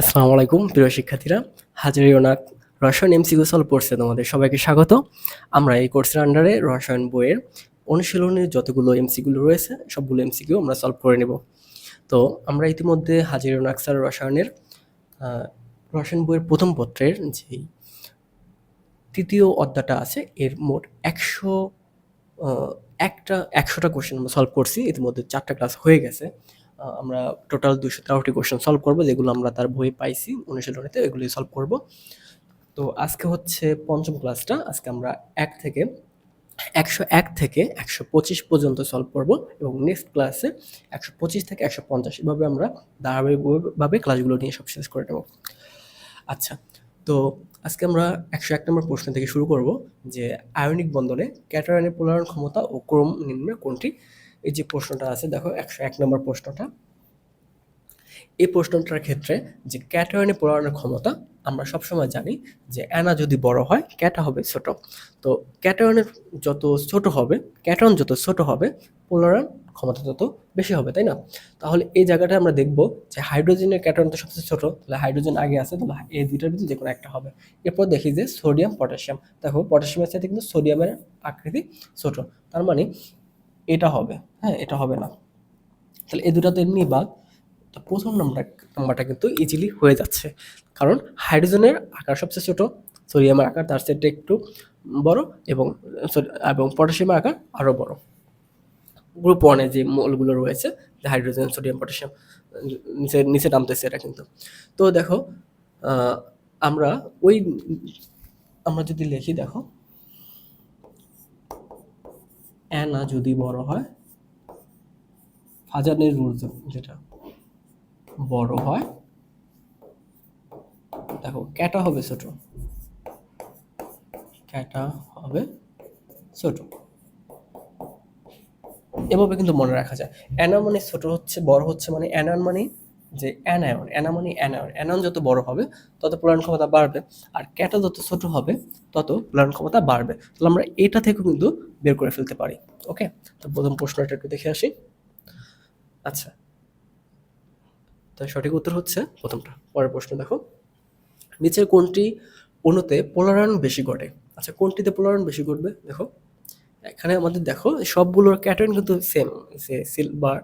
আসসালামু আলাইকুম, প্রিয় শিক্ষার্থীরা। হাজারিওনাক রসায়ন এমসিকিউ সলভ কোর্সে তোমাদের সবাইকে স্বাগত। আমরা এই কোর্সের আন্ডারে রসায়ন বইয়ের অনুশীলনের যতগুলো এমসিগুলো রয়েছে, সবগুলো এমসিকিউ আমরা সলভ করে নেব। তো আমরা ইতিমধ্যে হাজির হাজারিওনাক স্যার রসায়নের রসায়ন বইয়ের প্রথম পত্রের যেই তৃতীয় অধ্যায়টা আছে, এর মোট একশো একটা, একশোটা কোশ্চেন আমরা সলভ করছি। ইতিমধ্যে চারটা ক্লাস হয়ে গেছে। আমরা টোটাল দুশো তেরোটি কোশ্চেন সলভ করব, যেগুলো আমরা তার বই পাইছি, অনুশীলনীতে এগুলি সলভ করব। তো আজকে হচ্ছে পঞ্চম ক্লাসটা আজকে আমরা এক থেকে একশো এক থেকে একশো পঁচিশ পর্যন্ত সলভ করব এবং নেক্সট ক্লাসে একশো পঁচিশ থেকে একশো পঞ্চাশ এভাবে আমরা ধারাবাহিকভাবে ক্লাসগুলো নিয়ে সব শেষ করে নেব। আচ্ছা তো আজকে আমরা একশো এক নম্বর প্রশ্ন থেকে শুরু করব, যে আয়নিক বন্ধনে ক্যাটায়নের পোলারণ ক্ষমতা ও ক্রম নিম্নে কোনটি? এই যে প্রশ্নটা আছে, দেখো, একশো এক নম্বর প্রশ্নটা। এই প্রশ্নটার ক্ষেত্রে যে ক্যাটায়নে পোলারণের ক্ষমতা আমরা সবসময় জানি যে অ্যানা যদি বড় হয়, ক্যাটা হবে ছোট। তো ক্যাটায়নের যত ছোট হবে, ক্যাটন যত ছোট হবে পোলারণ ক্ষমতা তত বেশি হবে, তাই না? তাহলে এই জায়গাটা আমরা দেখব যে হাইড্রোজেনের ক্যাটন তো সবচেয়ে ছোট, তাহলে হাইড্রোজেন আগে আছে, তাহলে এই দুইটার ভিতরে যে কোনো একটা হবে। এরপর দেখি যে সোডিয়াম, পটাশিয়াম। দেখো, পটাশিয়ামের সাথে কিন্তু সোডিয়ামের আকৃতি ছোট। তার মানে এটা হবে হ্যাঁ এটা হবে না। তাহলে এই দুটা তো এমনি বাদ তো প্রথম নাম্বার, নাম্বারটা কিন্তু ইজিলি হয়ে যাচ্ছে। কারণ হাইড্রোজেনের আকার সবচেয়ে ছোটো সোডিয়ামের আকার তার সেটা একটু বড় এবং এবং পটাশিয়ামের আকার আরও বড়। গ্রুপ ওয়ানে যে মলগুলো রয়েছে হাইড্রোজেন সোডিয়াম পটাশিয়াম নিচে নিচে নামতেছে এটা কিন্তু। তো দেখো আমরা ওই, আমরা যদি লিখি, দেখো অ্যানা যদি বড় হয়, ফাজানের রুল যেটা, বড় হয়, দেখো, ক্যাটা হবে ছোট। ক্যাটা হবে ছোট। এভাবে কিন্তু মনে রাখা যায়। অ্যানা মানে ছোট হচ্ছে, বড় হচ্ছে মানে অ্যানান মানে যে অ্যানায়ন অ্যানা মানে অ্যানায়ন অ্যানায়ন যত বড় হবে, তত প্লান ক্ষমতা বাড়বে। আর ক্যাটা যত ছোট হবে, তত প্লান ক্ষমতা বাড়বে। তাহলে আমরা এটা থেকেও কিন্তু বের করে ফেলতে পারি। ওকে তো প্রথম প্রশ্নটা একটু দেখে আসি। আচ্ছা। তাই সঠিক উত্তর হচ্ছে প্রথমটা। পরের প্রশ্ন দেখো। নিচের কোনটি অণুতে পোলারায়ন বেশি ঘটে। আচ্ছা কোনটিতে পোলারায়ন বেশি ঘটবে? দেখো। এখানে আমাদের দেখো, সবগুলোর ক্যাটার্ন কিন্তু সেম সে silver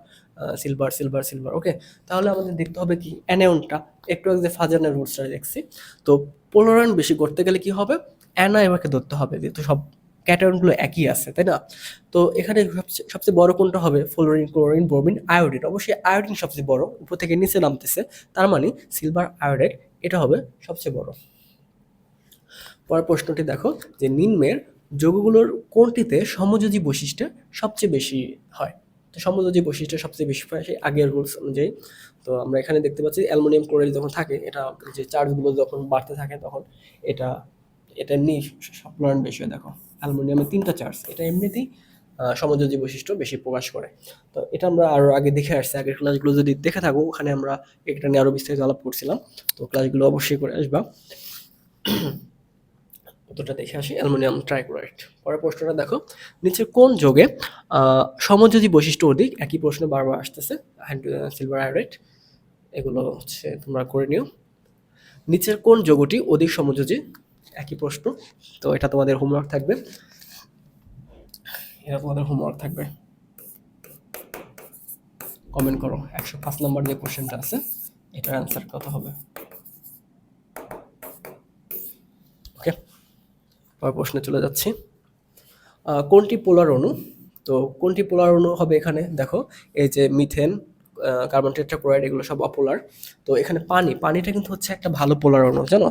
silver silver silver okay তাহলে আমাদের দেখতে হবে কি? অ্যানায়নটা একটু যে ফাজানের রুটসটা দেখছি। তো পোলারায়ন বেশি করতে গেলে কি হবে? অ্যানা এবারকে ধরতে হবে। যেহেতু সব ক্যাটার্নগুলো একই আছে, তাই না? তো এখানে সবচেয়ে বড় কোনটা হবে? Fluorine, chlorine, bromine, iodine. অবশ্যই আয়োডিন সবচেয়ে বড়, উপর থেকে নিচে নামতেছে। তার মানে সিলভার আয়োডাইড এটা হবে সবচেয়ে বড়। পরের প্রশ্নটি দেখো, যে নিম্নের যৌগগুলোর কোনটিতে সমযোজী বৈশিষ্ট্য সবচেয়ে বেশি হয়? তো সমযোজী বৈশিষ্ট্য সবচেয়ে বেশি হয় সেই আগের রুলস অনুযায়ী। তো আমরা এখানে দেখতে পাচ্ছি অ্যালুমিনিয়াম ক্লোরাইড যখন থাকে, এটা যে চার্জগুলো যখন বাড়তে থাকে, তখন এটা এটা এমনি সপ্লায়ন বেশি হয়, দেখো। অ্যালুমিনিয়ামের তিনটা চার্জ। এটা এমনিতেই সমযোজী বৈশিষ্ট্য বেশি প্রকাশ করে। তো এটা আমরা আরও আগে দেখে আসছি। আগের ক্লাসগুলো যদি দেখে থাকো, ওখানে আমরা এটা নিয়ে আরও বিস্তারিত আলাপ করছিলাম। তো ক্লাসগুলো অবশ্যই করে আসবা। উত্তরটা দেখে আসি। Aluminium trichloride. পরের প্রশ্নটা দেখো। নিচের কোন যোগে সমযোজী বৈশিষ্ট্য অধিক? একই প্রশ্ন বারবার আসতেছে। সিলভার আয়োডাইড এগুলো হচ্ছে তোমরা করে নিও। নিচের কোন যোগটি অধিক সমযোজী? একই প্রশ্ন। তো এটা তোমাদের হোমওয়ার্ক থাকবে। এটা তোমাদের হোমওয়ার্ক থাকবে। কমেন্ট করো, একশো পাঁচ নম্বর যে কোশ্চেনটা আছে, এটার অ্যান্সার কত হবে? ওকে পরের প্রশ্নে চলে যাচ্ছি। কোনটি পোলার অণু? তো কোনটি পোলার অণু হবে এখানে? দেখো, এই যে মিথেন কার্বন টেট্রাক্লোরাইড এগুলো সব অপোলার। তো এখানে পানি, পানিটা কিন্তু হচ্ছে একটা ভালো পোলার অণু, জানো?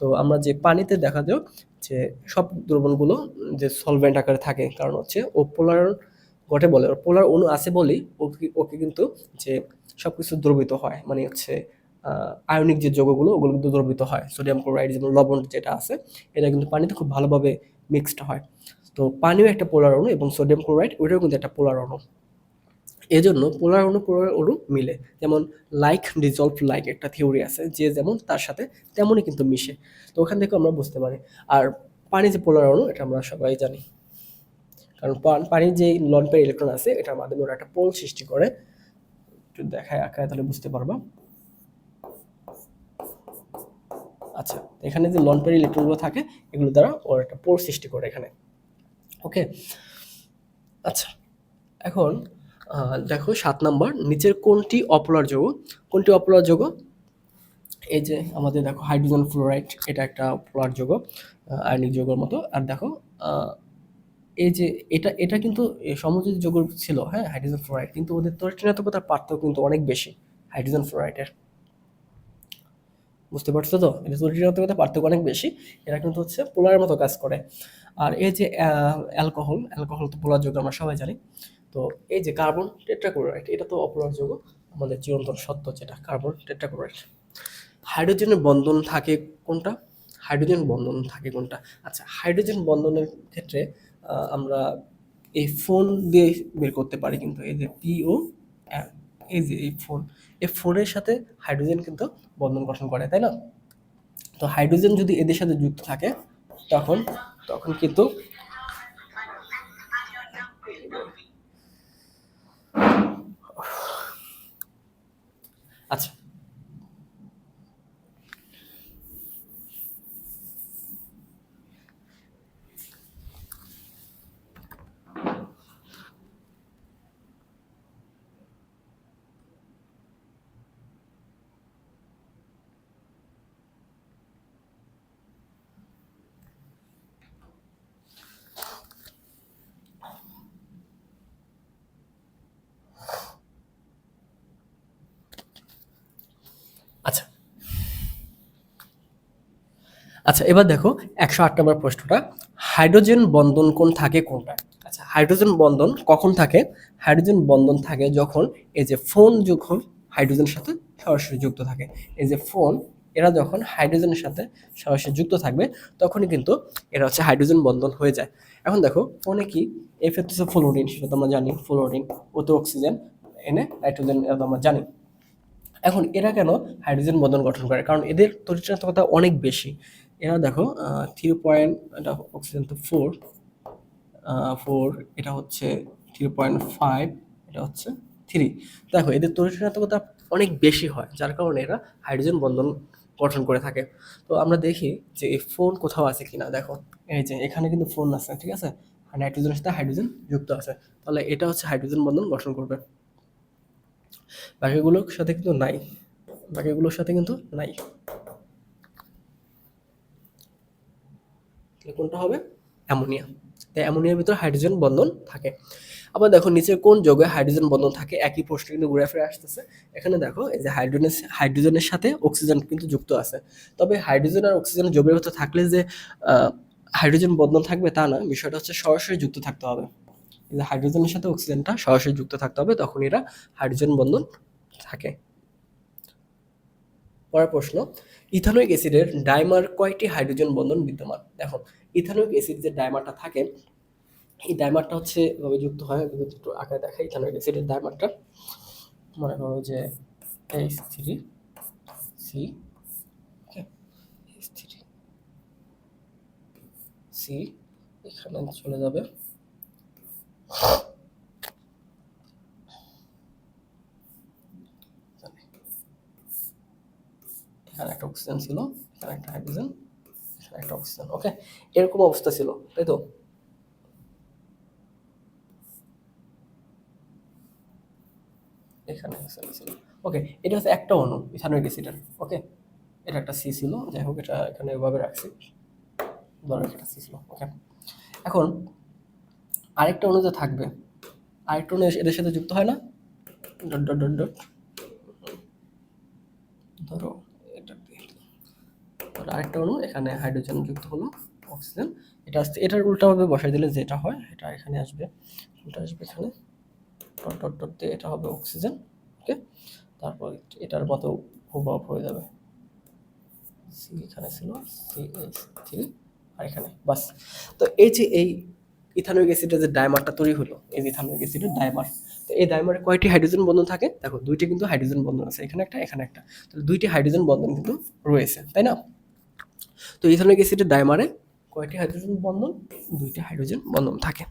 তো আমরা যে পানিতে দেখা যায় যে সব দ্রবণগুলো যে সলভেন্ট আকারে থাকে, কারণ হচ্ছে ও পোলার ঘটে বলে, ওর পোলার অণু আছে বলেই ওকে ওকে কিন্তু যে সব কিছু দ্রবিত হয়। মানে হচ্ছে আয়নিক যে যৌগগুলো, ওগুলো কিন্তু দ্রবিত হয়। সোডিয়াম ক্লোরাইড যেমন লবণ যেটা আছে, এটা কিন্তু পানিতে খুব ভালোভাবে মিক্সড হয়। তো পানিও একটা পোলার অণু এবং সোডিয়াম ক্লোরাইড ওইটাও কিন্তু একটা পোলার অণু। এজন্য পোলার অণু পোলার অণু মিলে। যেমন লাইক ডিজলভ লাইক একটা থিওরি আছে, যে যেমন তার সাথে তেমনই কিন্তু মিশে। তো ওখান থেকে আমরা বুঝতে পারি। আর পানি যে পোলার অণু, এটা আমরা সবাই জানি। কারণ পান- পানির যে লন পেয়ার ইলেকট্রন আছে, এটার মাধ্যমে ওরা একটা পোল সৃষ্টি করে। একটু দেখায় আঁকায় তাহলে বুঝতে পারবা। আচ্ছা এখানে যে লন পেয়ার ইলেকট্রনগুলো থাকে, এগুলো দ্বারা ওর একটা পোর সৃষ্টি করে এখানে। ওকে আচ্ছা এখন দেখো, সাত নাম্বার, নিচের কোনটি অপোলার যৌগ? কোনটি অপোলার যৌগ? এই যে আমাদের দেখো, হাইড্রোজেন ফ্লোরাইড, এটা একটা পোলার যৌগ আয়নিক যৌগের মতো। আর দেখো এই যে এটা এটা কিন্তু সমযোজী যৌগ ছিল হ্যাঁ হাইড্রোজেন ফ্লোরাইড। কিন্তু ওদের তরিণাত্মকতার পার্থক্য কিন্তু অনেক বেশি, হাইড্রোজেন ফ্লোরাইডের। বুঝতে পারছ তো? এটা তরিণাত্মকতার পার্থক্য অনেক বেশি এটা কিন্তু হচ্ছে পোলারের মতো কাজ করে। আর এই যে অ্যালকোহল অ্যালকোহল তো পোলার যৌগ আমরা সবাই জানি। তো এই যে কার্বন টেট্রাক্লোরাইড এটা তো অপোলার আমাদের চিরন্তন সত্য যেটা কার্বন টেট্রাক্লোরাইড হাইড্রোজেনের বন্ধন থাকে কোনটা? হাইড্রোজেন বন্ধন থাকে কোনটা? আচ্ছা হাইড্রোজেন বন্ধনের ক্ষেত্রে আমরা এই ফোন দিয়ে বের করতে পারি কিন্তু, এই যে পিও এই যে এই ফোন এই ফোনের সাথে হাইড্রোজেন কিন্তু বন্ধন গঠন করে, তাই না? তো হাইড্রোজেন যদি এদের সাথে যুক্ত থাকে, তখন তখন কিন্তু আচ্ছা আচ্ছা আচ্ছা এবার দেখো একশো আট নম্বর প্রশ্নটা। হাইড্রোজেন বন্ধন কোন থাকে, কোনটা? আচ্ছা হাইড্রোজেন বন্ধন কখন থাকে? হাইড্রোজেন বন্ধন থাকে যখন এই যে ফোন যখন হাইড্রোজেনের সাথে সরাসরি যুক্ত থাকে। এই যে ফোন, এরা যখন হাইড্রোজেনের সাথে সরাসরি যুক্ত থাকবে, তখনই কিন্তু এরা হচ্ছে হাইড্রোজেন বন্ধন হয়ে যায়। এখন দেখো, ফোনে কি? এফ হচ্ছে ফ্লোরিন, সেটা তো আমরা জানি। ফ্লোরিন ওতে অক্সিজেন, এনে নাইট্রোজেন, এটা তো আমরা জানি। এখন এরা কেন হাইড্রোজেন বন্ধন গঠন করে? কারণ এদের তরিচাত্মকতা অনেক বেশি। এরা দেখো থ্রি পয়েন্ট এটা অক্সিজেন তো ফোর ফোর এটা হচ্ছে থ্রি পয়েন্ট ফাইভ এটা হচ্ছে থ্রি দেখো, এদের তরিচাত্মকতা অনেক বেশি হয়, যার কারণে এরা হাইড্রোজেন বন্ধন গঠন করে থাকে। তো আমরা দেখি যে এই ফোন কোথাও আছে কিনা। দেখো, এই যে এখানে কিন্তু ফোন আছে, ঠিক আছে? নাইট্রোজেনের সাথে হাইড্রোজেন যুক্ত আছে। তাহলে এটা হচ্ছে হাইড্রোজেন বন্ধন গঠন করবে। বাকিগুলোর সাথে কিন্তু নাই। বাকিগুলোর সাথে কিন্তু নাই। তাহলে কোনটা হবে? অ্যামোনিয়া। তাই অ্যামোনিয়ার ভিতরে হাইড্রোজেন বন্ধন থাকে। আবার দেখো নিচে কোন যোগে হাইড্রোজেন বন্ধন থাকে? একই প্রশ্ন কিন্তু ঘুরে ফিরে আসতেছে। এখানে দেখো, এই যে হাইড্রোজেন, হাইড্রোজেনের সাথে অক্সিজেন কিন্তু যুক্ত আছে। তবে হাইড্রোজেন আর অক্সিজেন যোগের ভিতর থাকলে যে হাইড্রোজেন বন্ধন থাকবে তা না বিষয়টা হচ্ছে সরাসরি যুক্ত থাকতে হবে। হাইড্রোজেনের সাথে অক্সিজেনটা সরাসরি যুক্ত থাকতে হবে, তখন এরা হাইড্রোজেন বন্ধন থাকে। পরের প্রশ্ন ইথানোইক অ্যাসিডের ডাইমার কয়টি হাইড্রোজেন বন্ধন বিদ্যমান? দেখো ইথানোইক অ্যাসিড যে ডাইমারটা থাকে, এই ডাইমারটা হচ্ছে এভাবে যুক্ত হয় একটু আঁকায় দেখাই ইথানোইক অ্যাসিডের ডাইমারটা। মনে করো যে H three C H three C এখানে চলে যাবে। এখানে একটা অক্সিজেন ছিল, এখানে একটা হাইড্রোজেন এখানে একটা অক্সিজেন ওকে এরকম অবস্থা ছিল তাই তো এখানে অক্সিজেন ছিল ওকে এটা হচ্ছে একটা অণু ইথানোইক অ্যাসিডের ওকে এটা একটা সি ছিল, যাই হোক, এটা এখানে এভাবে রাখছি। ধরো একটা সি ছিল ওকে এখন, আরেকটা অণু যে থাকবে, আরেকটা অণু এদের সাথে যুক্ত হয় না? ডট ডট ডট ডট ধরো এটা আর আরেকটা অণু এখানে হাইড্রোজেন যুক্ত হলো অক্সিজেন এটা আসতে এটার উল্টাভাবে বসাই দিলে যেটা হয়, এটা এখানে আসবে। এটা আসবে এখানে। এটা হবে অক্সিজেন ওকে তারপর এটার মতো হুবহু হয়ে যাবে। সি এখানে ছিল সি এইচ থ্রি আর এখানে, বাস। তো এই যে এই ইথানোইক অ্যাসিডের যে ডায়মারটা তৈরি হলো, এই যে ইথানোইক অ্যাসিডের ডাইমার তো এই ডায়মারে কয়টি হাইড্রোজেন বন্ধন থাকে? দেখো, দুইটি কিন্তু হাইড্রোজেন বন্ধন আছে, এখানে একটা এখানে একটা। তাহলে দুইটি হাইড্রোজেন বন্ধন কিন্তু রয়েছে, তাই না? তো ইথানোইক অ্যাসিডের ডাইমারে কয়টি হাইড্রোজেন বন্ধন, দুইটি হাইড্রোজেন বন্ধন থাকে।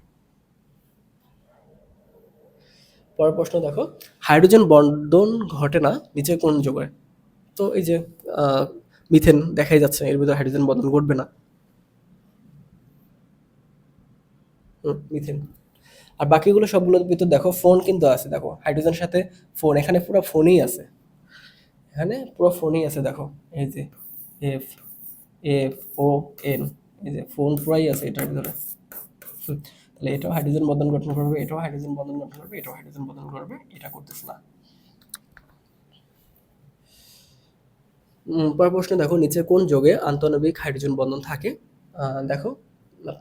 পরের প্রশ্ন দেখো হাইড্রোজেন বন্ধন ঘটে না, নিচে কোন যোগে তো এই যে মিথেন দেখাই যাচ্ছে, এর ভিতরে হাইড্রোজেন বন্ধন ঘটবে না। মিথেন আর বাকিগুলো সবগুলোর ভিতর দেখো ফোন কিন্তু আছে, দেখো। হাইড্রোজেনের সাথে ফোন এখানে পুরো ফোনই আছে। এখানে পুরো ফোনই আছে, দেখো। এই যে এফ এফ ও এন, এই যে ফোন পুরাই আছে এটার ভিতরে। তাহলে এটাও হাইড্রোজেন বন্ধন গঠন করবে, এটাও হাইড্রোজেন বন্ধন গঠন করবে, এটাও হাইড্রোজেন বন্ধন করবে, এটা করতেছে না। পরের প্রশ্ন দেখো, নিচে কোন যোগে আন্তঃনবিক হাইড্রোজেন বন্ধন থাকে? দেখো,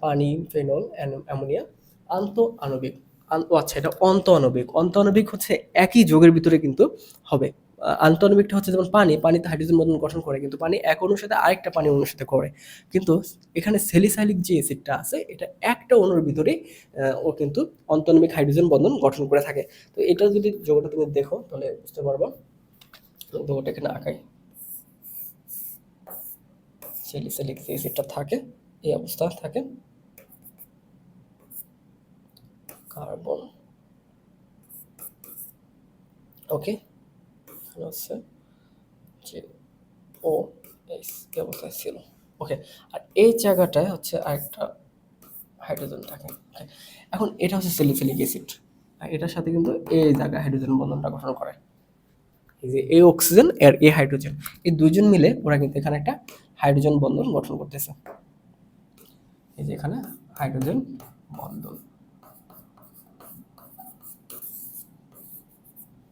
পানি, ফেনল অ্যামোনিয়া আন্ত আণবিক আচ্ছা এটা অন্ত আণবিক অন্ত আণবিক হচ্ছে একই যোগের ভিতরে কিন্তু হবে। আহ, হচ্ছে যেমন পানি পানিতে হাইড্রোজেন বন্ধন গঠন করে কিন্তু পানি এক অণুর সাথে আরেকটা পানি অণুর সাথে করে। কিন্তু এখানে সেলিসাইলিক যে অ্যাসিডটা আছে এটা একটা অণুর ভিতরে ও কিন্তু অন্তর্নিক হাইড্রোজেন বন্ধন গঠন করে থাকে। তো এটা যদি যোগটা তুমি দেখো তাহলে বুঝতে পারব। যোগটা এখানে আঁকাই। সেলিসাইলিক যে অ্যাসিডটা থাকে এই অবস্থা থাকে। কার্বন ওকে এখানে হচ্ছে যে ও এস ছিল। ওকে আর এই জায়গাটায় হচ্ছে আরেকটা হাইড্রোজেন থাকে। এখন এটা হচ্ছে সেলিসিলিক অ্যাসিড আর এটার সাথে কিন্তু এই জায়গায় হাইড্রোজেন বন্ধনটা গঠন করে। এই যে এ অক্সিজেন আর এ হাইড্রোজেন এই দুজন মিলে ওরা কিন্তু এখানে একটা হাইড্রোজেন বন্ধন গঠন করতেছে। এই যে এখানে হাইড্রোজেন বন্ধন।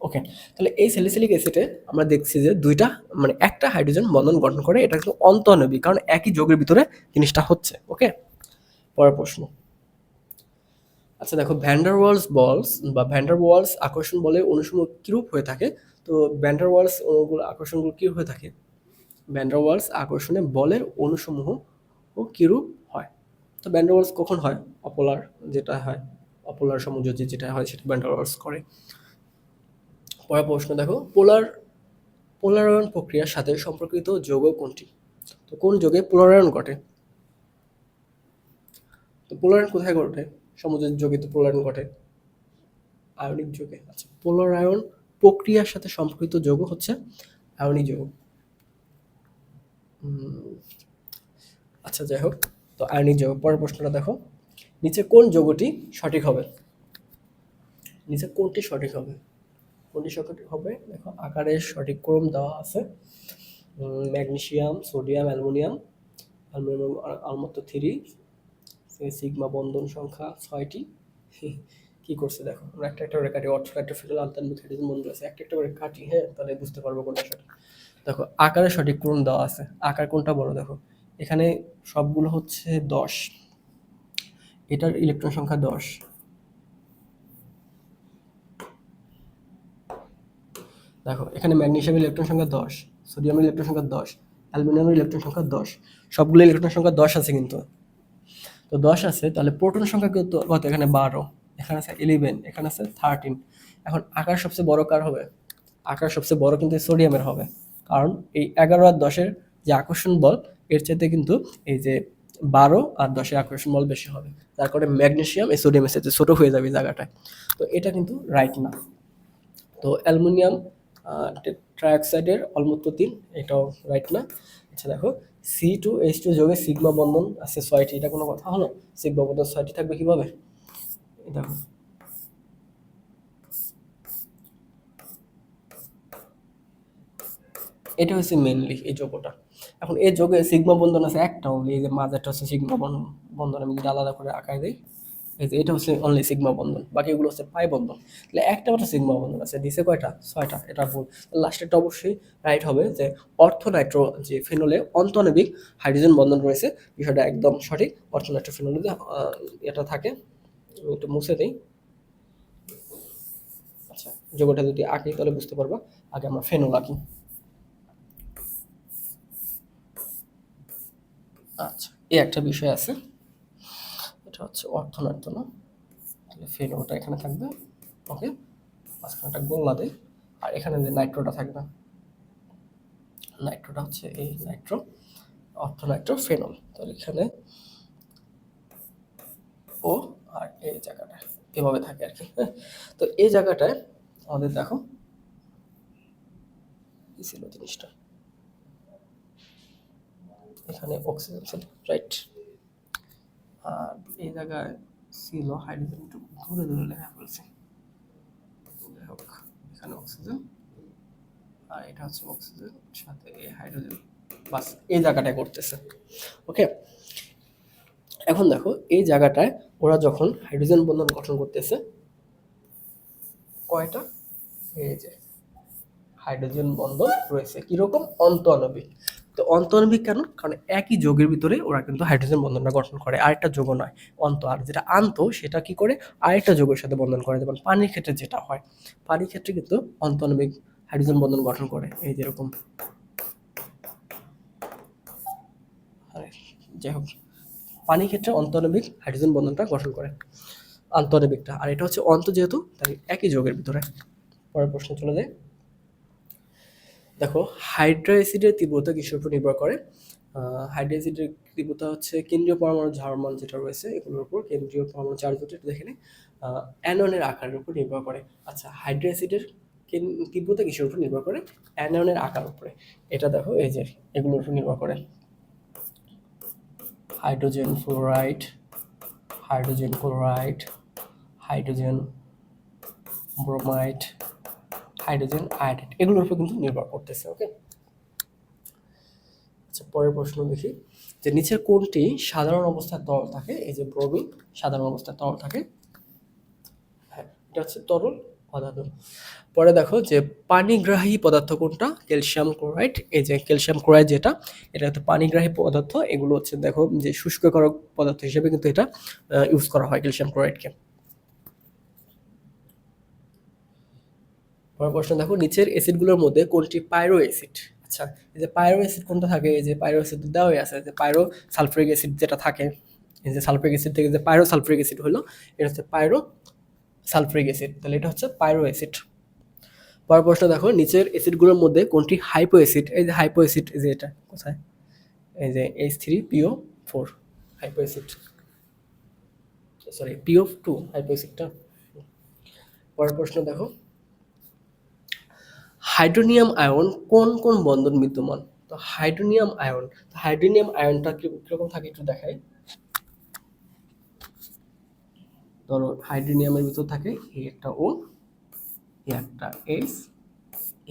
ওকে তাহলে এই স্যালিসিলিক অ্যাসিডে আমরা দেখছি যে দুইটা মানে একটা হাইড্রোজেন বন্ধন গঠন করে, এটা কিন্তু অন্তঃনবী কারণ একই যোগের ভিতরে জিনিসটা হচ্ছে ওকে পরের প্রশ্ন। আচ্ছা দেখো ভ্যান্ডার ওয়ার্লস বলস বা ভ্যান্ডার ওয়ালস আকর্ষণ বলে অনুসমূহ কিরূপ হয়ে থাকে? তো ভ্যান্ডার ওয়ালস অনুগুলো আকর্ষণগুলো কি হয়ে থাকে? ভ্যান্ডার ওয়ার্লস আকর্ষণে বলের অনুসমূহ ও কিরূপ হয়? তো ভ্যান্ডার ওয়ালস কখন হয়? অপোলার যেটা হয় অপোলার সমুদ্র যেটা হয়, সেটা ভ্যান্ডার ওয়ালস করে। পরের প্রশ্ন দেখো, পোলার, পোলারায়ন প্রক্রিয়ার সাথে সম্পর্কিত যৌগ কোনটি? তো কোন যোগে পোলারায়ন ঘটে? তো পোলারায়ন কোথায় ঘটে? সমুদ্রের যোগে তো পোলারায়ন ঘটে। আয়নিক যোগে আচ্ছা পোলারায়ন প্রক্রিয়ার সাথে সম্পর্কিত যৌগ হচ্ছে আয়নিক যৌগ। আচ্ছা যাই হোক, তো আয়নিক যৌগ, পরের প্রশ্নটা দেখো, নিচে কোন যৌগটি সঠিক হবে? নিচে কোনটি সঠিক হবে? কোনটি হবে। দেখো আকারের সঠিক ক্রম দেওয়া আছে। ম্যাগনেসিয়াম, সোডিয়াম, অ্যালুমিনিয়াম অ্যালুমিনিয়াম আলমাত্র থ্রি সিগমা বন্ধন সংখ্যা ছয়টি। কি করছে দেখো, আমরা একটা একটা করে কাটি। অর্থ একটা ফিটাল বন্ধন আছে। একটা একটা করে কাটি হ্যাঁ তাহলে বুঝতে পারব কোনটা সঠিক। দেখো আকারের সঠিক ক্রম দেওয়া আছে। আকার কোনটা বড় দেখো, এখানে সবগুলো হচ্ছে দশ। এটার ইলেকট্রন সংখ্যা দশ। দেখো, এখানে ম্যাগনেসিয়ামের ইলেকট্রন সংখ্যা দশ সোডিয়ামের ইলেকট্রন সংখ্যা দশ অ্যালুমিনিয়ামের ইলেকট্রন সংখ্যা দশ, সবগুলো ইলেকট্রন সংখ্যা দশ আছে কিন্তু। তো দশ আছে, তাহলে প্রোটন সংখ্যা কত এখানে বারো, এখানে আছে ইলেভেন এখানে আছে থার্টিন এখন আকার সবচেয়ে বড় কার হবে? আকার সবচেয়ে বড় কিন্তু সোডিয়ামের হবে। কারণ এই এগারো আর দশের যে আকর্ষণ বল, এর চাইতে কিন্তু এই যে বারো আর দশের আকর্ষণ বল বেশি হবে। যার কারণে ম্যাগনেসিয়াম এই সোডিয়ামের সাথে ছোটো হয়ে যাবে জায়গাটায়। তো এটা কিন্তু রাইট না। তো অ্যালুমিনিয়াম ট্রাইঅক্সাইডের অলমুক্ত তিন এটাও রাইট না। আচ্ছা দেখো সি টু এইচ টু যোগে সিগমা বন্ধন আছে ছয়টি এটা কোনো কথা হলো? সিগমা বন্ধন ছয়টি থাকবে কীভাবে? দেখো। এটা হচ্ছে মেনলি এই যোগটা। এখন এই যোগে সিগমা বন্ধন আছে একটা only, এই যে মাঝেরটা হচ্ছে সিগমা বন্ধন আমি যদি আলাদা করে আঁকায় দিই। এটা হচ্ছে অনলি সিগমা বন্ধন, বাকিগুলো হচ্ছে পাই বন্ধন। তাহলে একটা মাত্র সিগমা বন্ধন আছে, দিছে কয়টা? ছয়টা, এটা ভুল। লাস্টেরটা অবশ্যই রাইট হবে যে অর্থনাইট্রো যে ফেনলে অন্তনবিক হাইড্রোজেন বন্ধন রয়েছে, বিষয়টা একদম সঠিক। অর্থনাইট্রো ফেনলে এটা থাকে। একটু মুছে দিই। আচ্ছা যোগটা যদি আঁকি, তাহলে বুঝতে পারবা। আগে আমরা ফেনল আঁকি। আচ্ছা এই একটা বিষয় আছে। হচ্ছে অর্থনার্থ না তাহলে ফেলোটা এখানে থাকবে। ওকে মাঝখানটা গোল্লা দেয় আর এখানে যে নাইট্রোটা থাকবে নাইট্রোটা হচ্ছে এই নাইট্রো অর্থনাইট্রো ফেনল তাহলে এখানে ও আর এই জায়গাটা এভাবে থাকে আর কি হ্যাঁ? তো এই জায়গাটায় আমাদের দেখো ছিল জিনিসটা। এখানে অক্সিজেন ছিল রাইট আর এই জায়গায় ছিল হাইড্রোজেন, একটু দূরে দূরে লেখা ফেলছে এখানে অক্সিজেন আর এটা হচ্ছে অক্সিজেন সাথে এই হাইড্রোজেন বাস এই জায়গাটায় করতেছে ওকে এখন দেখো, এই জায়গাটায় ওরা যখন হাইড্রোজেন বন্ধন গঠন করতেছে, কয়টা? এই যে হাইড্রোজেন বন্ধন রয়েছে। কীরকম? অন্তঃআণবিক। তো অন্তঃআণবিক কেন কারণ একই যোগের ভিতরে ওরা কিন্তু হাইড্রোজেন বন্ধনটা গঠন করে, আরেকটা যোগ নয়, অন্ত। আর যেটা আন্ত, সেটা কি করে? আরেকটা যোগের সাথে বন্ধন করে, যেমন পানির ক্ষেত্রে যেটা হয়। পানির ক্ষেত্রে কিন্তু অন্তঃআণবিক হাইড্রোজেন বন্ধন গঠন করে, এই যেরকম। যাই হোক। পানির ক্ষেত্রে অন্তঃআণবিক হাইড্রোজেন বন্ধনটা গঠন করে আন্তঃআণবিকটা আর এটা হচ্ছে অন্ত যেহেতু, তাই একই যোগের ভিতরে। পরের প্রশ্ন চলে যায় দেখো হাইড্রা অ্যাসিডের তীব্রতা কিসের উপর নির্ভর করে? হাইড্রা অ্যাসিডের তীব্রতা হচ্ছে কেন্দ্রীয় পরমাণু ঝাড়মান যেটা রয়েছে, এগুলোর উপর, কেন্দ্রীয় পরমাণু চার্জ একটু দেখে নিই অ্যাননের আকারের উপর নির্ভর করে। আচ্ছা হাইড্রা অ্যাসিডের তীব্রতা কিসের উপর নির্ভর করে? অ্যাননের আকার উপরে। এটা দেখো, এই যে, এগুলোর উপর নির্ভর করে। Hydrogen fluoride, hydrogen chloride, hydrogen bromide hydrogen iodide এগুলোর উপর কিন্তু নির্ভর করতেছে ওকে আচ্ছা পরের প্রশ্ন দেখি। যে নিচের কোনটি সাধারণ অবস্থায় তরল থাকে, এই যে ব্রোমিন সাধারণ অবস্থায় তরল থাকে। হ্যাঁ এটা হচ্ছে তরল পদার্থ। পরে দেখো যে পানিগ্রাহী পদার্থ কোনটা? Calcium chloride. এই যে ক্যালসিয়াম ক্লোরাইড যেটা, এটা হচ্ছে পানিগ্রাহী পদার্থ। এগুলো হচ্ছে, দেখো, যে শুষ্ককারক পদার্থ হিসেবে কিন্তু এটা ইউজ করা হয় ক্যালসিয়াম ক্লোরাইডকে। পরের প্রশ্ন দেখো, নিচের অ্যাসিডগুলোর মধ্যে কোনটি পাইরো অ্যাসিড আচ্ছা এই যে পাইরো অ্যাসিড কোনটা থাকে? এই যে পাইরো অ্যাসিড দেওয়াই আছে, যে পাইরো সালফারিক অ্যাসিড যেটা থাকে। এই যে সালফারিক অ্যাসিড থেকে যে পাইরো সালফারিক অ্যাসিড হলো, এটা হচ্ছে পাইরো সালফারিক অ্যাসিড তাহলে এটা হচ্ছে পাইরো অ্যাসিড পরের প্রশ্ন দেখো, নিচের অ্যাসিডগুলোর মধ্যে কোনটি হাইপো অ্যাসিড এই যে হাইপো অ্যাসিড যে এটা, কোথায়? এই যে H three PO four hypo acid sorry PO two hypo অ্যাসিডটা পরের প্রশ্ন দেখো হাইড্রোনিয়াম আয়ন কোন কোন বন্ধন বিদ্যমান? তো হাইড্রোনিয়াম আয়ন, তো হাইড্রোনিয়াম আয়নটা কীরকম থাকে একটু দেখাই। ধরো হাইড্রোনিয়ামের ভিতর থাকে এই একটা ও এই একটা এইচ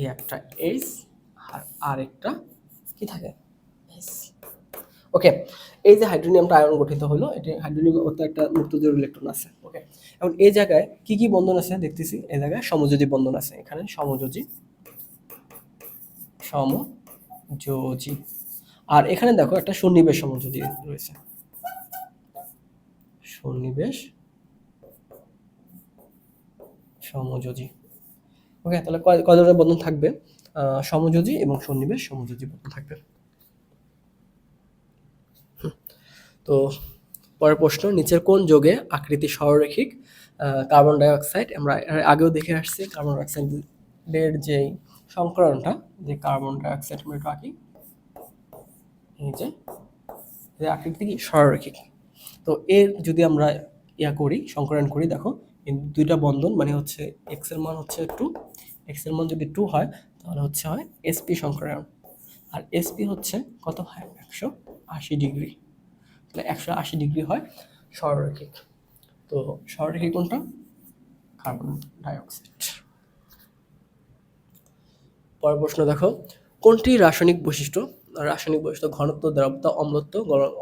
এই একটা এইচ, আর আর একটা কি থাকে? ওকে, এই যে হাইড্রোনিয়ামটা আয়ন গঠিত হলো, এটা হাইড্রোনিয়াম অর্থাৎ একটা মুক্ত জোড় ইলেকট্রন আছে, ওকে। এখন এই জায়গায় কি কি বন্ধন আছে দেখতেছি, এই জায়গায় সমযোজী বন্ধন আছে, এখানে সমযোজী সমযোজী আর এখানে দেখো একটা সন্নিবেশ সমযোজী রয়েছে। সন্নিবেশ সমযোজী ওকে তাহলে কয় ধরনের বন্ধন থাকবে? সমযোজী এবং সন্নিবেশ সমযোজী বন্ধন থাকবে। তো পরের প্রশ্ন, নিচের কোন যোগে আকৃতি সররেখিক কার্বন ডাই অক্সাইড আমরা আগেও দেখে আসছি কার্বন ডাই অক্সাইডের যে সংকরণটা, যে কার্বন ডাইঅক্সাইড আমরা একটু আঁকি। এই যে আকৃতি কি সররেখিক তো এর যদি আমরা ইয়া করি, সংকরণ করি, দেখো দুইটা বন্ধন মানে হচ্ছে এক্সের মান হচ্ছে টু এক্সের মান যদি টু হয়, তাহলে হচ্ছে হয় এসপি সংকরায়ন আর এসপি হচ্ছে কত হয়? একশো আশি ডিগ্রি। তাহলে একশো আশি ডিগ্রি হয় সরলরেখিক। তো সরলরেখিক কোনটা? Carbon dioxide. পরের প্রশ্ন দেখো, কোনটি রাসায়নিক বৈশিষ্ট্য? রাসায়নিক বৈশিষ্ট্য ঘনত্ব, দ্রাবতা, অম্লত্ব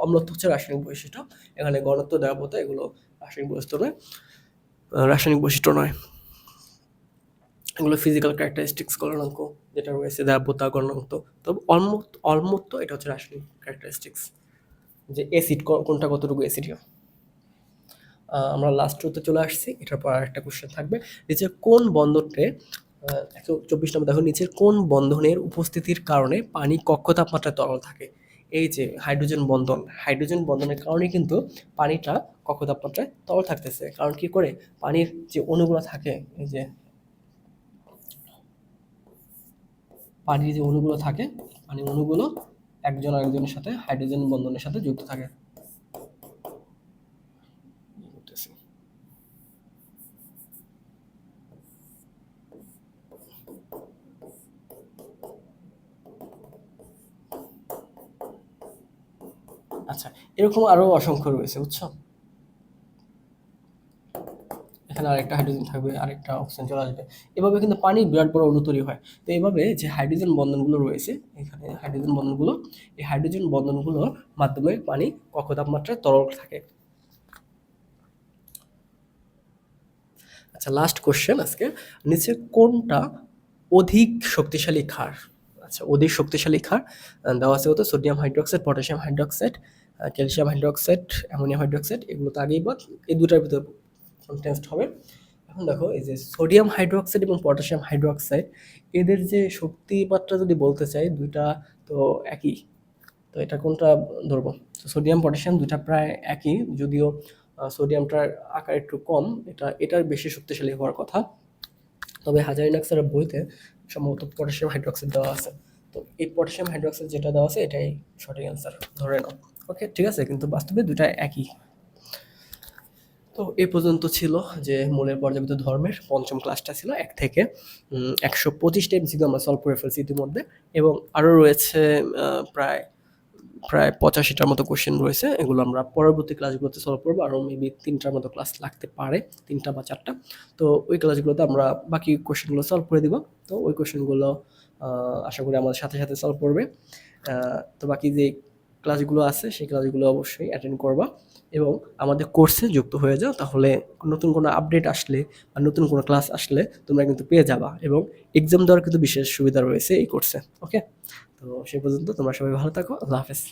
অম্লত্ব হচ্ছে রাসায়নিক বৈশিষ্ট্য। এখানে ঘনত্ব, দ্রাবতা এগুলো রাসায়নিক বৈশিষ্ট্য নয় রাসায়নিক বৈশিষ্ট্য নয়। এগুলো ফিজিক্যাল ক্যারেক্টারিস্টিক্স গণনাঙ্ক যেটা রয়েছে দ্রাব্যতা গণনাঙ্ক তবে অলমোস্ট অলমোস্ট এটা হচ্ছে রাসায়নিক ক্যারেক্টারিস্টিক্স যে অ্যাসিড কোনটা কতটুকু অ্যাসিডীয় আমরা লাস্ট রোতে চলে আসছি, এটার পর আরেকটা কোশ্চেন থাকবে। যে কোন বন্ধনকে একশো চব্বিশ নম্বর দেখো, নিচের কোন বন্ধনের উপস্থিতির কারণে পানি কক্ষ তাপমাত্রায় তরল থাকে? এই যে হাইড্রোজেন বন্ধন, হাইড্রোজেন বন্ধনের কারণে কিন্তু পানিটা কক্ষ তাপমাত্রায় তরল থাকতেছে। কারণ কি করে? পানির যে অণুগুলো থাকে, এই যে পানির যে অণুগুলো থাকে, পানির অণুগুলো একজন আরেকজনের সাথে হাইড্রোজেন বন্ধনের সাথে যুক্ত থাকে। এরকম আরও অসংখ্য রয়েছে, বুঝছ? এখানে আরেকটা হাইড্রোজেন থাকবে, আরেকটা অক্সিজেন চলে আসবে। এভাবে কিন্তু পানির বিরাট বড় অণু তৈরি হয়। তো এইভাবে যে হাইড্রোজেন বন্ধনগুলো রয়েছে, এখানে হাইড্রোজেন বন্ধনগুলো, এই হাইড্রোজেন বন্ধনগুলোর মাধ্যমে পানি কক্ষ তাপমাত্রায় তরল থাকে। আচ্ছা লাস্ট কোশ্চেন আজকে। নিচে কোনটা অধিক শক্তিশালী ক্ষার? আচ্ছা অধিক শক্তিশালী ক্ষার দেওয়া আছে হতো sodium hydroxide potassium hydroxide calcium hydroxide, ammonium hydroxide, এগুলো তো আগেই বাদ এই দুটার ভিতরে টেস্ট হবে? এখন দেখো, এই যে সোডিয়াম হাইড্রোক্সাইড এবং পটাশিয়াম হাইড্রোক্সাইড এদের যে শক্তি মাত্রা যদি বলতে চাই, দুইটা তো একই। তো এটা কোনটা ধরবো? সোডিয়াম পটাশিয়াম দুইটা প্রায় একই, যদিও সোডিয়ামটার আকার একটু কম, এটা, এটার বেশি শক্তিশালী হওয়ার কথা। তবে হাজারিনাক্সের বইতে সম্ভবত পটাশিয়াম হাইড্রোক্সাইড দেওয়া আছে। তো এই পটাশিয়াম হাইড্রোক্সাইড যেটা দেওয়া আছে, এটাই সঠিক অ্যান্সার ধরে নাও। ওকে ঠিক আছে, কিন্তু বাস্তবে দুটা একই। তো এ পর্যন্ত ছিল যে মূলের পর্যাবৃত ধর্মের পঞ্চম ক্লাসটা ছিল এক থেকে একশো পঁচিশটা এমসিকিউ আমরা সলভ করে ফেলছি ইতিমধ্যে, এবং আরও রয়েছে প্রায় প্রায় পঁচাশিটার মতো কোশ্চেন রয়েছে, এগুলো আমরা পরবর্তী ক্লাসগুলোতে সলভ করব, আরও মেবি তিনটার মতো ক্লাস লাগতে পারে, তিনটা বা চারটা। তো ওই ক্লাসগুলোতে আমরা বাকি কোশ্চেনগুলো সলভ করে দিব। তো ওই কোশ্চেনগুলো আশা করি আমাদের সাথে সাথে সলভ করবে। তো বাকি যে ক্লাসগুলো আছে, সেই ক্লাসগুলো অবশ্যই অ্যাটেন্ড করবা এবং আমাদের কোর্সে যুক্ত হয়ে যাও। তাহলে নতুন কোনো আপডেট আসলে বা নতুন কোনো ক্লাস আসলে তোমরা কিন্তু পেয়ে যাবা এবং এক্সাম দেওয়ার কিন্তু বিশেষ সুবিধা রয়েছে এই কোর্সে ওকে তো সেই পর্যন্ত তোমরা সবাই ভালো থাকো, আল্লাহ হাফেজ।